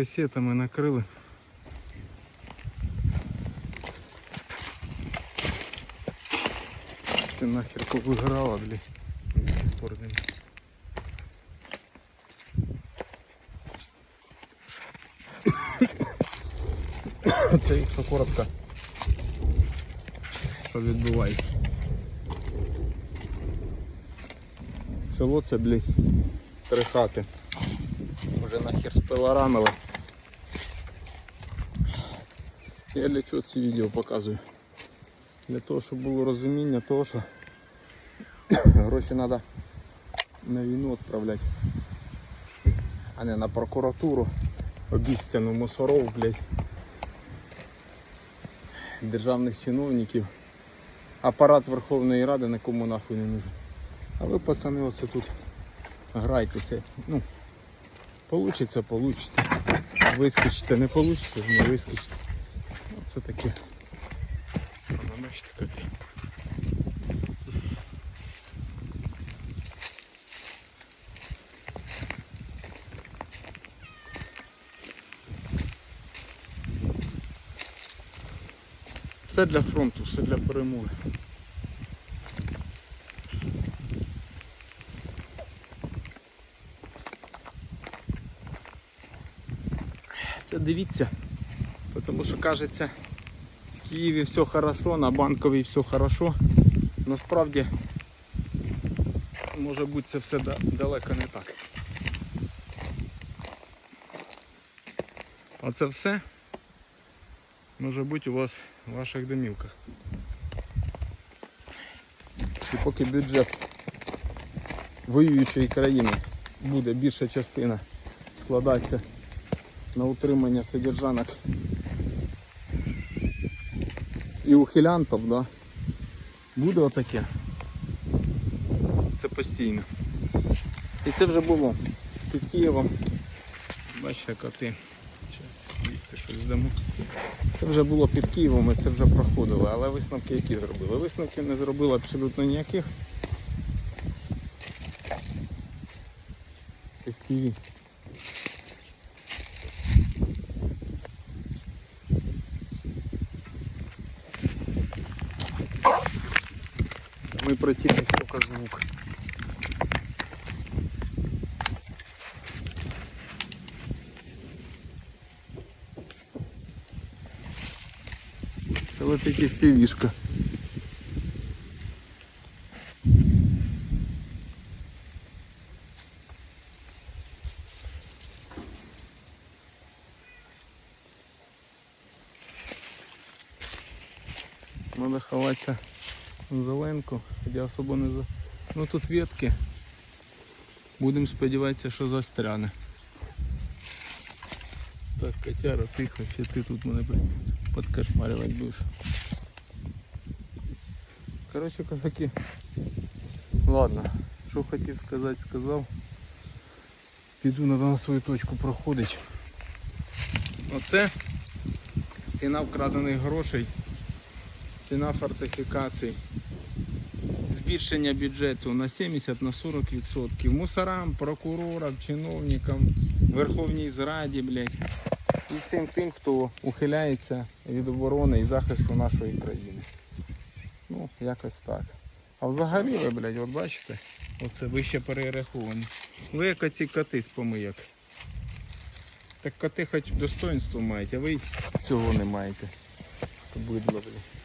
касетами накрили. Все нахер пор нема. Це якщо коротко. Що відбувається? Село це, блядь, три хати. Вже нахер спилорамили. Я для чого ці відео показую? Для того, щоб було розуміння того, що гроші треба на війну відправляти, а не на прокуратуру, обіцяну мусоров, блядь, державних чиновників. Апарат Верховної Ради нікому нахуй не нужен. А ви, пацани, оце тут грайтеся. Ну, получиться, получите. Вискочите, не получите, не вискочите. Оце таке. Бачите, коти. Все для фронту, все для перемоги. Це дивіться, тому що кажеться, в Києві все хорошо, на банковій все хорошо. Насправді може бути це все далеко не так. Оце все може бути у вас в ваших домівках. І поки бюджет воюючої країни буде більша частина складатися на утримання содержанок і ухилянтів, да, буде отаке. Це постійно. І це вже було під Києвом. Бачите, коти. Зараз їсти щось дамо. Це вже було під Києвом і це вже проходило, але висновки які зробили? Висновків не зробили абсолютно ніяких. Це в. мы противим сколько звук. Это вот эти пивишка. Надо ховаться зеленку, хоча особо не за. Ну тут ветки. Будемо сподіватися, що застряне. Так, котяра, тихо, ще ти тут мене подкошмарювати будеш. Коротше, козаки. Ладно, що хотів сказати, сказав. Піду на свою точку проходить. Оце ціна вкрадених грошей, ціна фортифікацій, збільшення бюджету на 70 на 40%. Мусорам, прокурорам, чиновникам, Верховній Зраді, блядь. І всім тим, хто ухиляється від оборони і захисту нашої країни. Ну, якось так. А взагалі ви, блядь, от бачите, оце ви ще перераховані. Ви як оці коти з помийок. Так коти хоч достоинство мають, а ви цього не маєте. Бидло, блядь.